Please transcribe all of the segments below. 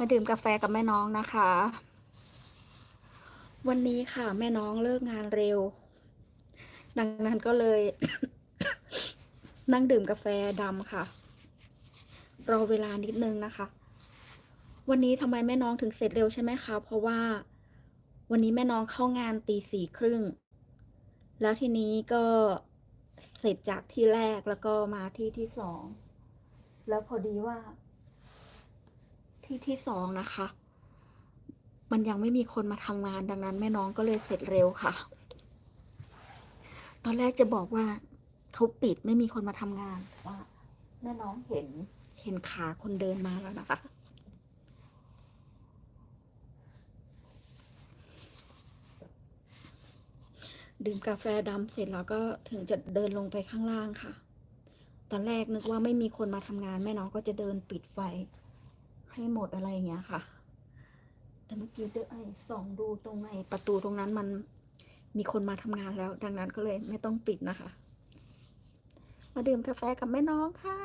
มาดื่มกาแฟกับแม่น้องนะคะ วันนี้ค่ะแม่น้องเลิกงานเร็ว ดังนั้นก็เลย นั่งดื่มกาแฟดำค่ะ รอเวลานิดนึงนะคะ วันนี้ทำไมแม่น้องถึงเสร็จเร็วใช่ไหมคะ เพราะว่าวันนี้แม่น้องเข้างานตีสี่ครึ่ง แล้วทีนี้ก็เสร็จจากที่แรกแล้วก็มาที่ที่สอง แล้วพอดีว่า ที่ที่สองนะคะ มันยังไม่มีคนมาทำงานดังนั้นแม่น้องก็เลยเสร็จเร็วค่ะ ตอนแรกจะบอกว่าเขาปิดไม่มีคนมาทำงานแต่ว่าแม่น้องเห็นเห็นขาคนเดินมาแล้วนะคะดื่มกาแฟดำเสร็จแล้วก็ถึงจะเดินลงไปข้างล่างค่ะ ตอนแรกนึกว่าไม่มีคนมาทำงานแม่น้องก็จะเดินปิดไฟ ให้หมดอะไรอย่างเงี้ยค่ะ แต่เมื่อกี้เดินไอ้ส่องดูตรงไอ้ประตูตรงนั้นมันมีคนมาทำงานแล้ว ดังนั้นก็เลยไม่ต้องปิดนะคะ มาดื่มกาแฟกับแม่น้องค่ะ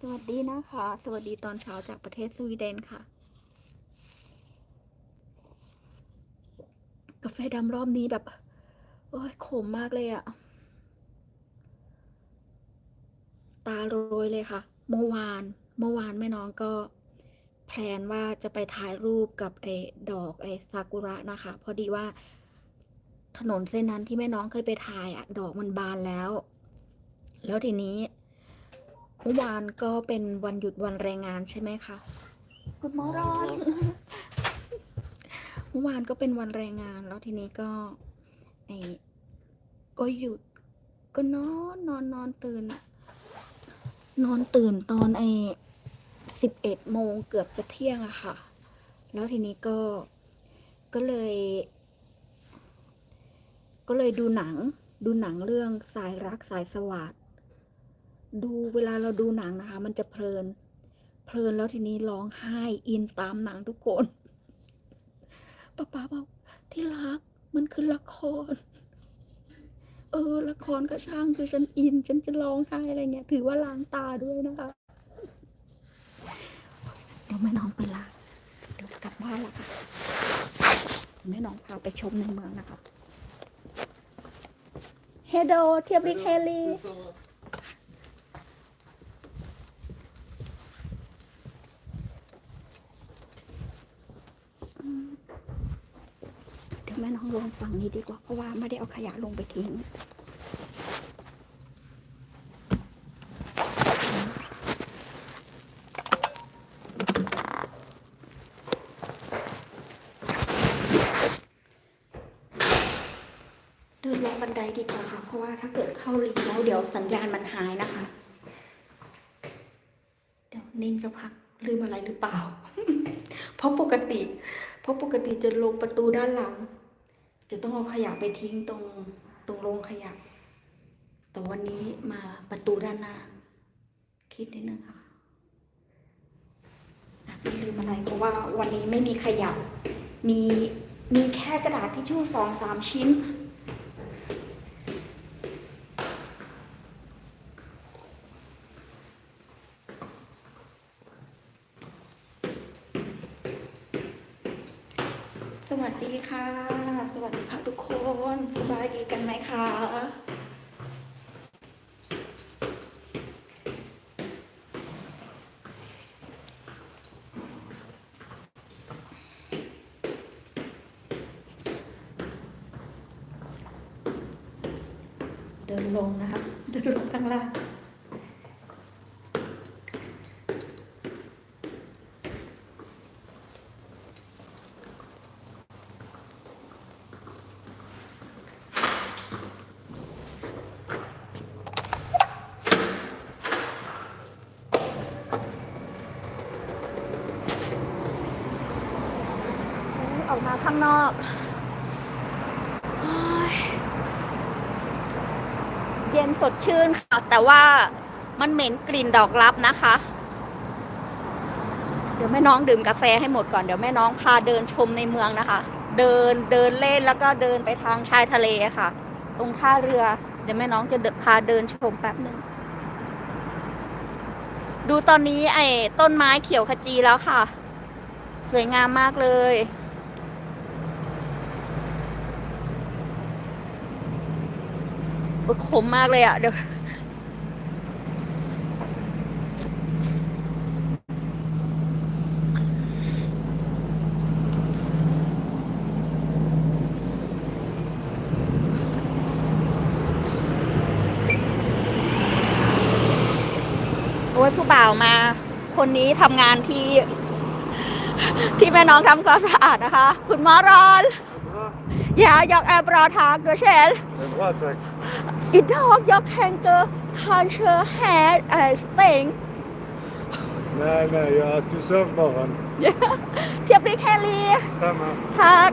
สวัสดีนะคะ สวัสดีตอนเช้าจากประเทศสวีเดนค่ะ กาแฟดำรอบนี้แบบ โอ้ยขมมากเลยอะตาโรยเลยค่ะ เมื่อวาน เมื่อวานแม่น้องก็ พลนว่าจะไปถ่ายรูปกับไอ้ดอกไอ้ซากุระนะคะ พอดีว่าถนนเส้นนั้นที่แม่น้องเคยไปถ่ายอะดอกมันบานแล้ว แล้วทีนี้เมื่อวานก็เป็นวันหยุดวันแรงงานใช่ไหมคะกุดมอรอนเมื่อวานก็เป็นวันแรงงาน แล้วทีนี้ก็ไอ้ก็หยุดก็นอนนอนนอนตื่น นอนตื่นตอนไอ้ สิบเอ็ดโมงเกือบจะเที่ยงอะค่ะ แล้วทีนี้ก็ก็เลย ก็เลยดูหนัง ดูหนังเรื่องสายรักสายสวัสดดูเวลาเราดูหนังนะคะ มันจะเพลิน เพลินแล้วทีนี้ร้องไห้อินตามหนังทุกคนป้าป้าบอกที่รักมันคือละคร เออ ละครก็ช่างคือฉันอิน ฉันจะร้องไห้อะไรเงี้ย ถือว่าล้างตาด้วยนะคะ ดี๋ยวแม่น้องไปล้างเดี๋ยวกลับบ้านแล้วค่ะแม่น้องพาไปชมในเมืองนะคะเฮโดเทียบริกเฮลีเดี๋ยวแม่น้องลงฝั่งนี้ดีกว่า เพราะว่าไม่ได้เอาขยะลงไปทิ้ง เดินลงบันไดดีกว่าค่ะ เพราะว่าถ้าเกิดเข้าลิฟต์แล้วเดี๋ยวสัญญาณมันหายนะคะ เดี๋ยวนิ่ง สักพักลืมอะไรหรือเปล่า เพราะปกติ เพราะปกติจะลงประตูด้านหลัง จะต้องเอาขยะไปทิ้งตรงตรงโรงขยะ แต่วันนี้มาประตูด้านหน้า คิดนิดนึงค่ะไม่ลืมอะไรเพราะว่าวันนี้ไม่มีขยะ มีมีแค่กระดาษทิชชู่สองสามชิ้น สวัสดีค่ะ สวัสดีค่ะทุกคน สบายดีกันไหมคะ เดินลงนะคะ เดินลงข้างล่างออกมาข้างนอกโอ้ยเย็น สดชื่นค่ะ แต่ว่ามันเหม็นกลิ่นดอกลับนะคะ เดี๋ยวแม่น้องดื่มกาแฟให้หมดก่อน เดี๋ยวแม่น้องพาเดินชมในเมืองนะคะ เดินเดินเล่นแล้วก็เดินไปทางชายทะเลค่ะ ตรงท่าเรือ เดี๋ยวแม่น้องจะพาเดินชมแป๊บหนึ่งดูตอนนี้ไอ้ต้นไม้เขียวขจีแล้วค่ะ สวยงามมากเลย อุ๊ยคมมากเลยอะ่ะเดี๋ยวโอ้ยผู้บ่าวมา คนนี้ทำงานที่ ที่แม่น้องทำความสะอาดนะคะ คุณมารอน Bra. อย่าอยากแอบรอทักด้วยเชน Det är bra tack. อีดอกยอกแทงเกอร์คานเชอร์แฮดเอสเต็ง Nej, nej, jag har du sov bara. เทียบริแคลี Samma. ทัก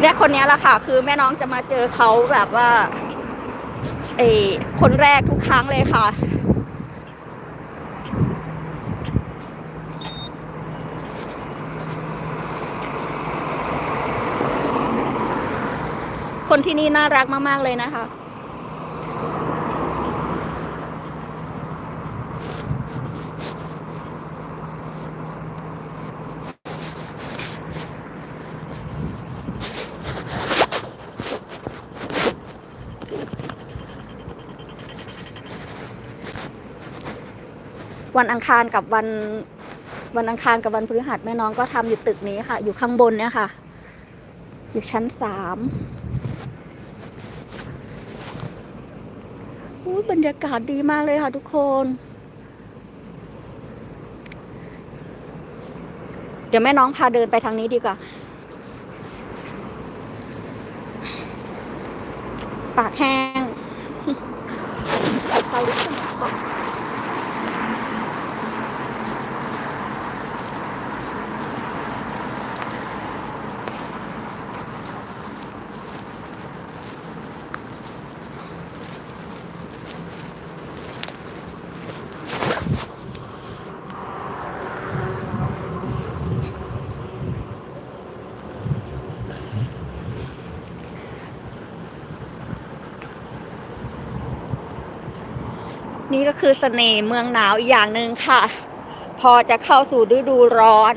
เนี่ยคนเนี้ยแหละค่ะ คือแม่น้องจะมาเจอเขาแบบว่าเออคนแรกทุกครั้งเลยค่ะ คนที่นี่น่ารักมาก ๆ เลยนะคะ วันอังคารกับวันวันอังคารกับวันพฤหัสแม่น้องก็ทำอยู่ตึกนี้ค่ะ อยู่ข้างบนเนี่ยค่ะ อยู่ชั้นสามอุ้ย บรรยากาศดีมากเลยค่ะทุกคน เดี๋ยวแม่น้องพาเดินไปทางนี้ดีกว่า ปากแห้ง ไปลึกขึ้นมาก่อน นี่ก็คือเสน่ห์เมืองหนาวอีกอย่างหนึ่งค่ะ พอจะเข้าสู่ฤดูร้อน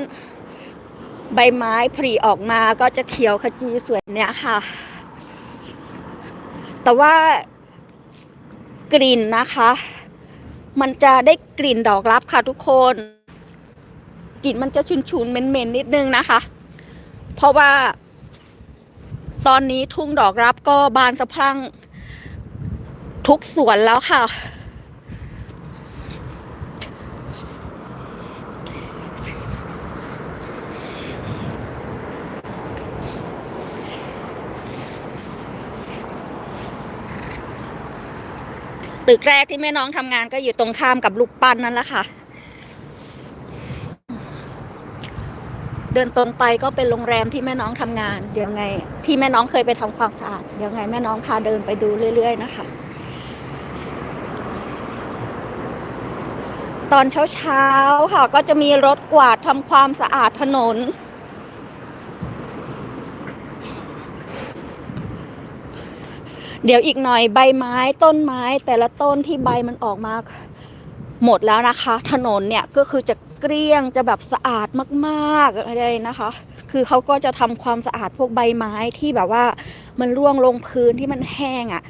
ใบไม้ผลิออกมาก็จะเขียวขจีสวยเนี่ยค่ะ แต่ว่ากลิ่นนะคะ มันจะได้กลิ่นดอกลับค่ะทุกคนกลิ่นมันจะชุนๆเหม็นๆนิดนึงนะคะ เพราะว่าตอนนี้ทุ่งดอกรับก็บานสะพรั่งทุกสวนแล้วค่ะ ตึกแรกที่แม่น้องทำงานก็อยู่ตรงข้ามกับลูกปั้นนั่นแหละค่ะ เดินตรงไปก็เป็นโรงแรมที่แม่น้องทำงาน เดี๋ยวไง ที่แม่น้องเคยไปทำความสะอาดเดี๋ยวไงแม่น้องพาเดินไปดูเรื่อย ๆ นะคะ ตอนเช้าๆค่ะก็จะมีรถกวาดทำความสะอาดถนน เดี๋ยวอีกหน่อยใบไม้ต้นไม้แต่ละต้นที่ใบมันออกมาหมดแล้วนะคะ ถนนเนี่ยก็คือจะเกลี้ยงจะแบบสะอาดมากๆอะไรนะคะ คือเขาก็จะทำความสะอาดพวกใบไม้ที่แบบว่ามันร่วงลงพื้นที่มันแห้งอะ่ะ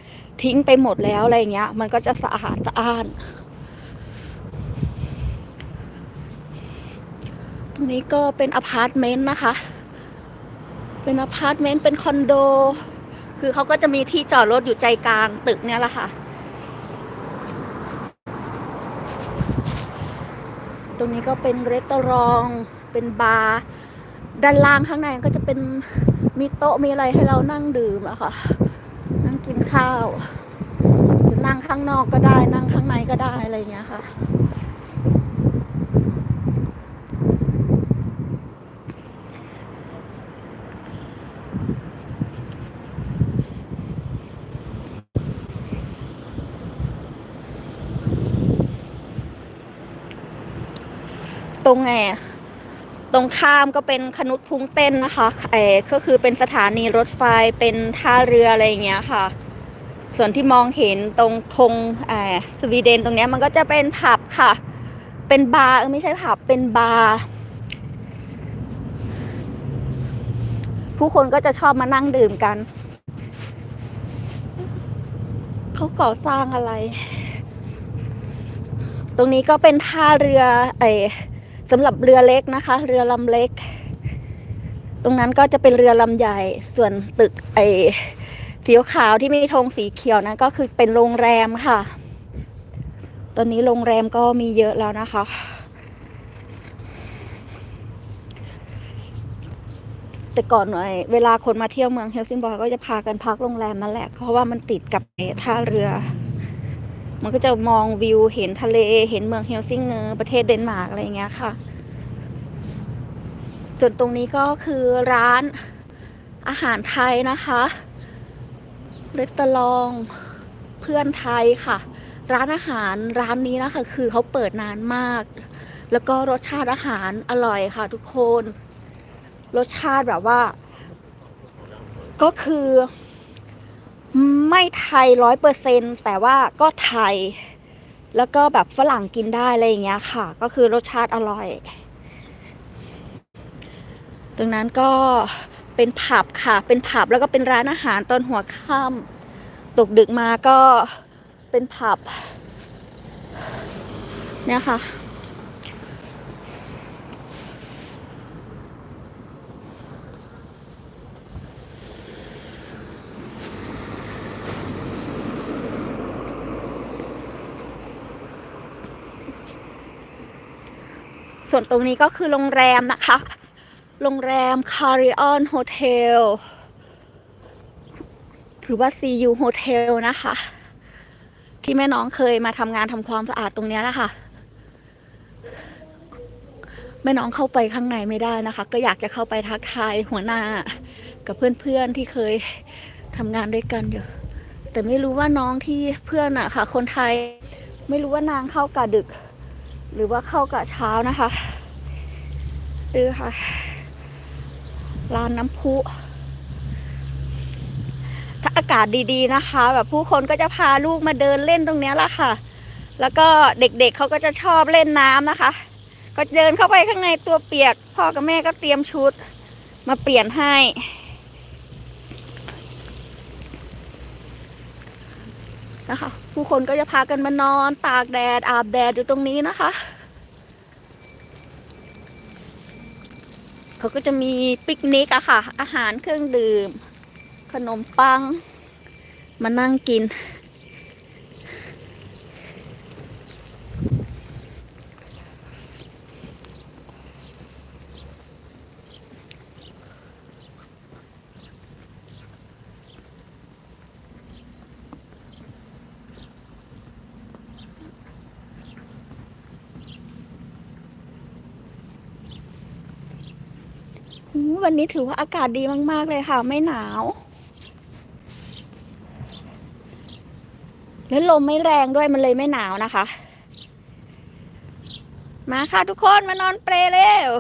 ทิ้งไปหมดแล้วอะไรเงี้ย มันก็จะสะอาดสะอ้านตรงนี้ก็เป็นอพาร์ตเมนต์นะคะ เป็นอพาร์ตเมนต์เป็นคอนโด คือเขาก็จะมีที่จอดรถอยู่ใจกลางตึกเนี่ยแหละค่ะ ตรงนี้ก็เป็นรีสอร์ทเป็นบาร์ด้านล่างข้างในก็จะเป็นมีโต๊ะมีอะไรให้เรานั่งดื่มอะค่ะ นั่งกินข้าว จะนั่งข้างนอกก็ได้นั่งข้างในก็ได้อะไรอย่างเงี้ยค่ะ ตรงไงอตรงข้ามก็เป็นคนุษพุงเต้นนะคะเออก็คือเป็นสถานีรถไฟเป็นท่าเรืออะไรอย่างเงี้ยค่ะ ส่วนที่มองเห็นตรงธงเออสวีเดนตรงเนี้ยมันก็จะเป็นผับค่ะ เป็นบาร์ไม่ใช่ผับเป็นบาร์ผู้คนก็จะชอบมานั่งดื่มกัน เขาก่อสร้างอะไร ตรงนี้ก็เป็นท่าเรือ ไอ สำหรับเรือเล็กนะคะ เรือลำเล็ก ตรงนั้นก็จะเป็นเรือลำใหญ่ ส่วนตึกไอสีขาวที่มีธงสีเขียวนะก็คือเป็นโรงแรมค่ะ ตอนนี้โรงแรมก็มีเยอะแล้วนะคะ แต่ก่อนหน่อย เวลาคนมาเที่ยวเมืองเฮลซิงบอยก็จะพากันพักโรงแรมนั่นแหละ เพราะว่ามันติดกับท่าเรือ มันก็จะมองวิวเห็นทะเล เห็นเมืองเฮลซิงเกอร์ประเทศเดนมาร์กอะไรอย่างเงี้ยค่ะ ส่วนตรงนี้ก็คือร้านอาหารไทยนะคะรีสตอรองเพื่อนไทยค่ะ ร้านอาหารร้านนี้นะคะ คือเขาเปิดนานมาก แล้วก็รสชาติอาหารอร่อยค่ะ ทุกคน รสชาติแบบว่า ก็คือ ไม่ไทยร้อยเปอร์เซ็นแต่ว่าก็ไทย แล้วก็แบบฝรั่งกินได้อะไรอย่างเงี้ยค่ะ ก็คือรสชาติอร่อย ตรงนั้นก็เป็นผับค่ะ เป็นผับแล้วก็เป็นร้านอาหารตอนหัวค่ำตกดึกมาก็เป็นผับเนี่ยค่ะ ส่วนตรงนี้ก็คือโรงแรมนะคะ โรงแรม Carrion Hotel หรือว่า CU Hotel นะคะ ที่แม่น้องเคยมาทำงานทำความสะอาดตรงนี้ยแหละคะ แม่น้องเข้าไปข้างในไม่ได้นะคะ ก็อยากจะเข้าไปทักทายหัวหน้า กับเพื่อนๆที่เคยทำงานด้วยกันอยู่ แต่ไม่รู้ว่าน้องที่เพื่อนอะค่ะ คนไทย ไม่รู้ว่านางเข้ากะดึก หรือว่าเข้ากะเช้านะคะดูค่ะร้านน้ำพุถ้าอากาศดีๆนะคะ แบบผู้คนก็จะพาลูกมาเดินเล่นตรงเนี้ยละค่ะ แล้วก็เด็กๆเเขาก็จะชอบเล่นน้ำนะคะ ก็เดินเข้าไปข้างในตัวเปียก พ่อกับแม่ก็เตรียมชุด มาเปลี่ยนให้ นะคะ ผู้คนก็จะพากันมานอนตากแดด อาบแดดอยู่ตรงนี้นะคะ เขาก็จะมีปิกนิกอะค่ะ อาหารเครื่องดื่ม ขนมปัง มานั่งกิน วันนี้ถือว่าอากาศดีมาก ๆ เลยค่ะ ไม่หนาว แล้วลมไม่แรงด้วยมันเลยไม่หนาวนะคะ มาค่ะทุกคนมานอนเปลเร็ว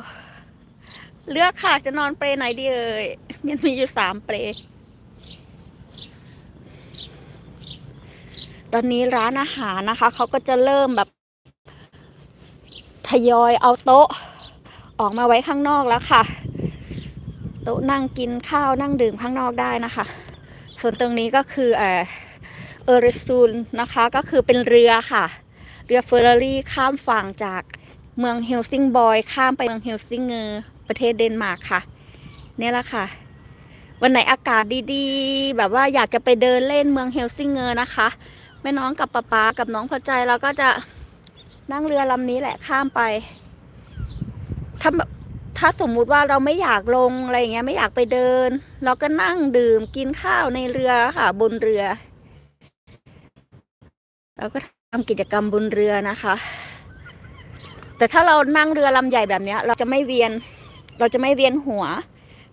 เลือกค่ะจะนอนเปลไหนดีเอ่ยมันมีอยู่สามเปลตอนนี้ร้านอาหารนะคะ เขาก็จะเริ่มแบบ ทยอยเอาโต๊ะ ออกมาไว้ข้างนอกแล้วค่ะ โต๊ะนั่งกินข้าวนั่งดื่มข้างนอกได้นะคะ ส่วนตรงนี้ก็คือเออเอริซูลนะคะก็คือเป็นเรือค่ะ เรือเฟอร์รารี่ข้ามฝั่งจากเมืองเฮลซิงบอยข้ามไปเมืองเฮลซิงเกอร์ประเทศเดนมาร์กค่ะเนี่ยแหละค่ะ วันไหนอากาศดีๆ แบบว่าอยากจะไปเดินเล่นเมืองเฮลซิงเกอร์นะคะแม่น้องกับป๊าป๊ากับน้องพอใจเราก็จะนั่งเรือลำนี้แหละข้ามไปถ้า ถ้าสมมุติว่าเราไม่อยากลงอะไรอย่างเงี้ยไม่อยากไปเดิน เราก็นั่งดื่มกินข้าวในเรือค่ะ บนเรือ เราก็ทำกิจกรรมบนเรือนะคะ แต่ถ้าเรานั่งเรือลำใหญ่แบบเนี้ย เราจะไม่เวียน เราจะไม่เวียนหัว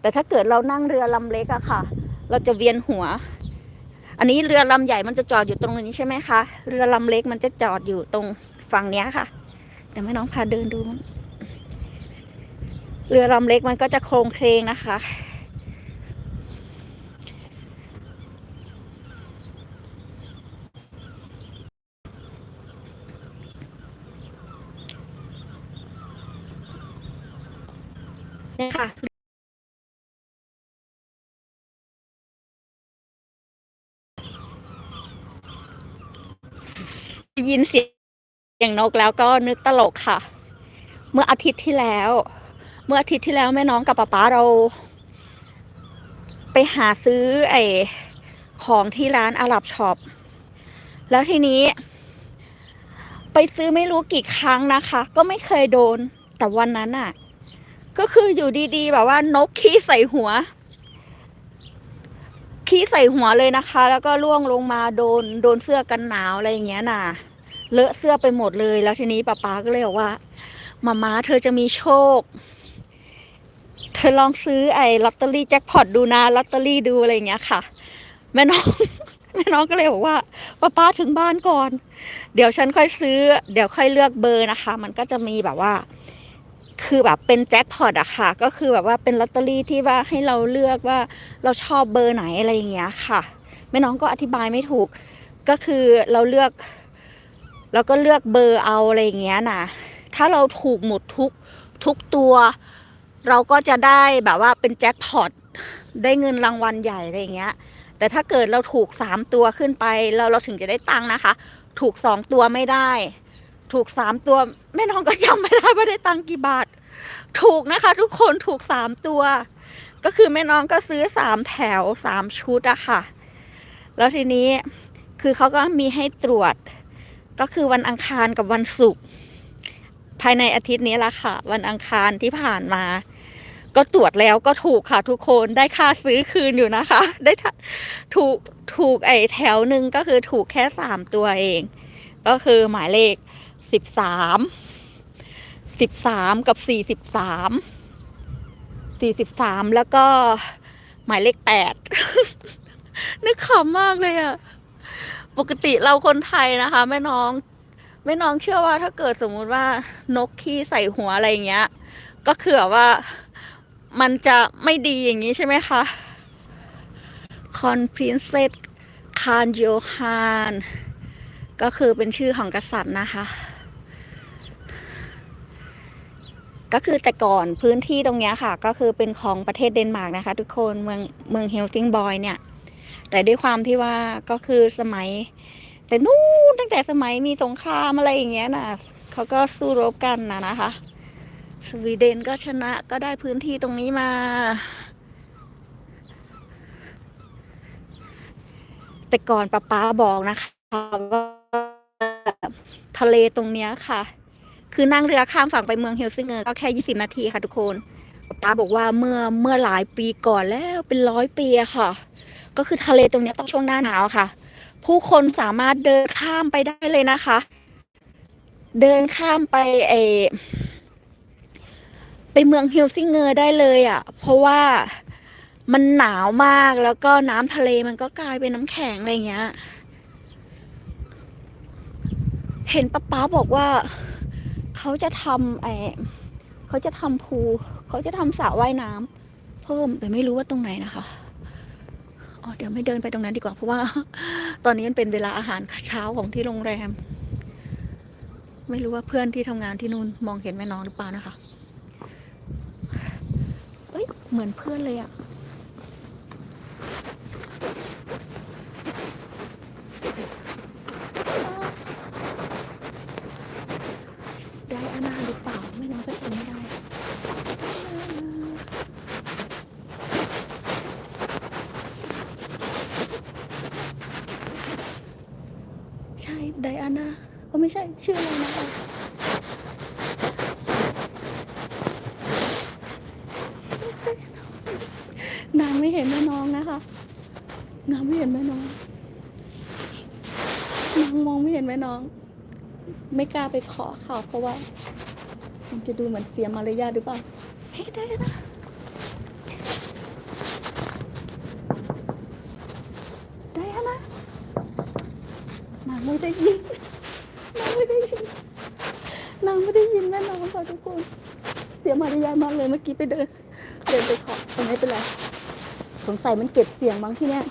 แต่ถ้าเกิดเรานั่งเรือลำเล็กอะค่ะ เราจะเวียนหัว อันนี้เรือลำใหญ่มันจะจอดอยู่ตรงนี้ใช่ไหมคะ เรือลำเล็กมันจะจอดอยู่ตรงฝั่งเนี้ยค่ะเดี๋ยวแม่น้องพาเดินดูมัน เรือลำเล็กมันก็จะโครงเครงนะคะ นี่ค่ะยินเสียงนกแล้วก็นึกตลกค่ะ เมื่ออาทิตย์ที่แล้ว เมื่ออาทิตย์ที่แล้วแม่น้องกับป๊าป๊าเรา ไปหาซื้อไอ้ของที่ร้านอาหรับช็อปแล้วทีนี้ ไปซื้อไม่รู้กี่ครั้งนะคะ ก็ไม่เคยโดน แต่วันนั้นอะ ก็คืออยู่ดีๆ แบบว่านกขี้ใส่หัว ขี้ใส่หัวเลยนะคะ แล้วก็ล่วงลงมาโดนโดนเสื้อกันหนาวอะไรอย่างเงี้ยน่ะ เลอะเสื้อไปหมดเลย แล้วทีนี้ป๊าป๊าก็เลยบอกว่ามาม้าเธอจะมีโชค เธอลองซื้อไอ้ลอตเตอรี่แจ็คพอตดูนะลอตเตอรี่ดูอะไรอย่างเงี้ยค่ะ แม่น้องแม่น้องก็เลยบอกว่าป้าป้าถึงบ้านก่อน เดี๋ยวฉันค่อยซื้อ เดี๋ยวค่อยเลือกเบอร์นะคะ มันก็จะมีแบบว่า คือแบบเป็นแจ็คพอตอะค่ะ ก็คือแบบว่าเป็นลอตเตอรี่ที่ว่าให้เราเลือกว่าเราชอบเบอร์ไหนอะไรอย่างเงี้ยค่ะแม่น้องก็อธิบายไม่ถูก ก็คือเราเลือกเราก็เลือกเบอร์เอาอะไรอย่างเงี้ยนะถ้าเราถูกหมดทุกทุกตัว เราก็จะได้แบบว่าเป็นแจ็คพอตได้เงินรางวัลใหญ่อะไรอย่างเงี้ย แต่ถ้าเกิดเราถูกสามตัวขึ้นไปเราเราถึงจะได้ตังค์นะคะ ถูกสองตัวไม่ได้ ถูกสามตัวแม่น้องก็จำไม่ได้ว่าได้ตังค์กี่บาท ถูกนะคะ ทุกคนถูกสามตัว ก็คือแม่น้องก็ซื้อสามแถวสามชุดอะค่ะ แล้วทีนี้คือเขาก็มีให้ตรวจ ก็คือวันอังคารกับวันศุกร์ภายในอาทิตย์นี้ละค่ะ วันอังคารที่ผ่านมา ก็ตรวจแล้วก็ถูกค่ะทุกคนได้ค่าซื้อคืนอยู่นะคะ ได้ถูกถูกไอ้แถวหนึ่งก็คือถูกแค่สามตัวเอง ก็คือหมายเลขสิบสามสิบสามกับสี่สิบสามสี่สิบสามแล้วก็หมายเลขแปดนึกขำมากเลยอะปกติเราคนไทยนะคะแม่น้องแม่น้องเชื่อว่าถ้าเกิดสมมุติว่านกขี้ใส่หัวอะไรอย่างเงี้ย ก็คือว่า มันจะไม่ดีอย่างนี้ใช่ไหมคะคอนพรินเซสคานโยฮานก็คือเป็นชื่อของกษัตริย์นะคะ ก็คือแต่ก่อนพื้นที่ตรงเนี้ยค่ะ ก็คือเป็นของประเทศเดนมาร์กนะคะ ทุกคนเมืองเมืองเฮลซิงบอยเนี่ย แต่ด้วยความที่ว่าก็คือสมัย แต่นู้นตั้งแต่สมัยมีสงครามอะไรอย่างเงี้ยนะเขาก็สู้รบกันนะนะคะ สวีเดนก็ชนะก็ได้พื้นที่ตรงนี้มา แต่ก่อนป้าป้าบอกนะคะว่าทะเลตรงเนี้ยค่ะ คือนั่งเรือข้ามฝั่งไปเมืองเฮลซิงเกอร์ก็แค่20นาทีค่ะทุกคนป้าป้าบอกว่าเมื่อเมื่อหลายปีก่อนแล้วเป็นร้อยปีอะค่ะ ก็คือทะเลตรงนี้ต้องช่วงหน้าหนาวค่ะ ผู้คนสามารถเดินข้ามไปได้เลยนะคะ เดินข้ามไปเอ ไปเมืองเฮลซิงเกอร์ได้เลยอะ่ะ เพราะว่ามันหนาวมากแล้วก็น้ำทะเลมันก็กลายเป็นน้ำแข็งอะไรเงี้ย เห็นป๊าป๊าบอกว่า เขาจะทำไอเขาจะทำพูลเขาจะทำสระว่ายน้ำเพิ่มแต่ไม่รู้ว่าตรงไหนนะคะอ๋อเดี๋ยวไม่เดินไปตรงนั้นดีกว่าเพราะว่า ตอนนี้มันเป็นเวลาอาหารเช้าของที่โรงแรม ไม่รู้ว่าเพื่อนที่ทำงานที่นู่นมองเห็นแม่น้องหรือเปล่านะคะ เอ้ย เหมือนเพื่อนเลยอะได้อานาหรือเปล่า ไม่น้องก็จำไม่ได้ใช่ไดอาน่าก็ไม่ใช่ชื่ออะไรนะคะ นางไม่เห็นแม่น้องนะคะ นางไม่เห็นแม่น้อง นางมองไม่เห็นแม่น้อง ไม่กล้าไปขอเขาเพราะว่า มันจะดูเหมือนเสียมารยาทหรือเปล่าเฮ้ยได้นะได้นะนางไม่ได้ยินนางไม่ได้ยินนางไม่ได้ยินแม่น้องค่ะทุกคนเสียมารยาทมากเลยเมื่อกี้ไปเดิน เดินไปขอแต่ไม่เป็นไรสงสัยมันเก็บเสียงบางที่เนี่ย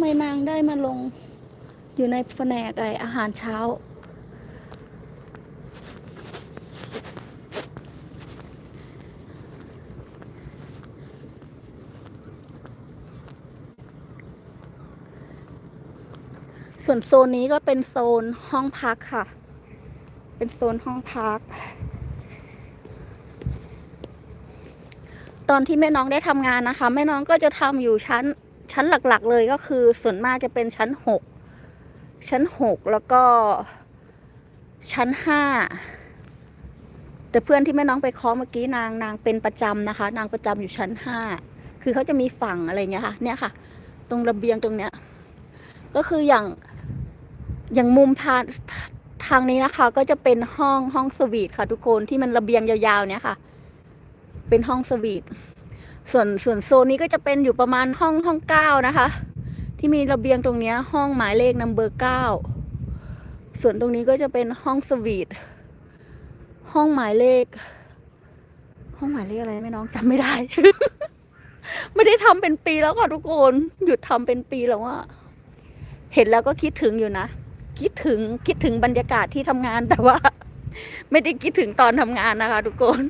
ำไมนางได้มาลงอยู่ในแผนกไออาหารเช้า ส่วนโซนนี้ก็เป็นโซนห้องพักค่ะ เป็นโซนห้องพักตอนที่แม่น้องได้ทำงานนะคะ แม่น้องก็จะทำอยู่ชั้น ชั้นหลักๆเลยก็คือส่วนมากจะเป็นชั้นหกชั้นหกแล้วก็ชั้นห้าแต่เพื่อนที่แม่น้องไปคาะเมื่อกี้นางนางเป็นประจำนะคะ นางประจำอยู่ชั้นห้าคือเขาจะมีฝั่งอะไรเงี้ยค่ะ เนี่ยค่ะ ตรงระเบียงตรงเนี้ย ก็คืออย่างอย่างมุมทางทางนี้นะคะ ก็จะเป็นห้องห้องสวีทค่ะทุกคนที่มันระเบียงยาวๆ เนี่ยค่ะ เป็นห้องสวีท ส่วนส่วนโซนนี้ก็จะเป็นอยู่ประมาณห้องห้องเก้านะคะ ที่มีระเบียงตรงนี้ห้องหมายเลขนัมเบอร์เก้าส่วนตรงนี้ก็จะเป็นห้องสวีทห้องหมายเลข ห้องหมายเลขอะไรไม่น้องจำไม่ได้ ไม่ได้ทำเป็นปีแล้วค่ะทุกคนหยุดทำเป็นปีแล้วอะเห็นแล้วก็คิดถึงอยู่นะคิดถึงคิดถึงบรรยากาศที่ทำงานแต่ว่า ไม่ได้คิดถึงตอนทำงานนะคะ ทุกคน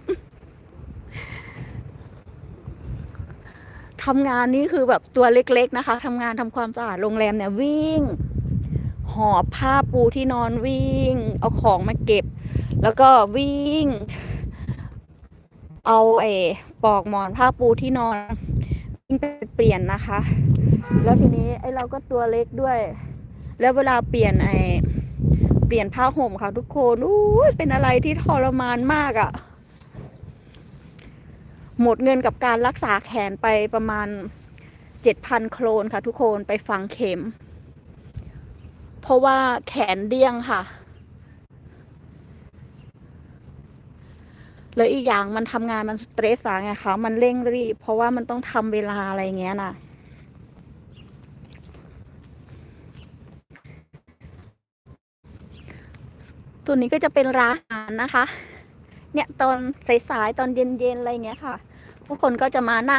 ทำงานนี่คือแบบตัวเล็กๆนะคะทำงานทำความสะอาดโรงแรมเนี่ยวิ่ง หอบผ้าปูที่นอนวิ่ง เอาของมาเก็บ แล้วก็วิ่ง เอาไอ้ปอกหมอนผ้าปูที่นอนวิ่งไปเปลี่ยนนะคะ แล้วทีนี้ไอ้เราก็ตัวเล็กด้วย แล้วเวลาเปลี่ยนไอ้เปลี่ยนผ้าห่มค่ะทุกคนอู้เป็นอะไรที่ทรมานมากอะ่ะ หมดเงินกับการรักษาแขนไปประมาณเจ็ดพันโครนค่ะทุกคนไปฝังเข็ม เพราะว่าแขนเดี้ยงค่ะ แล้วอีกอย่างมันทำงานมันสเตรสอะไงคะมันเร่งรีบ เพราะว่ามันต้องทำเวลาอะไรเงี้ยน่ะตัวนี้ก็จะเป็นร้านอาหารนะคะ เนี่ยตอนสายๆตอนเย็นๆอะไรเงี้ยค่ะ ผู้คนก็จะมานั่ง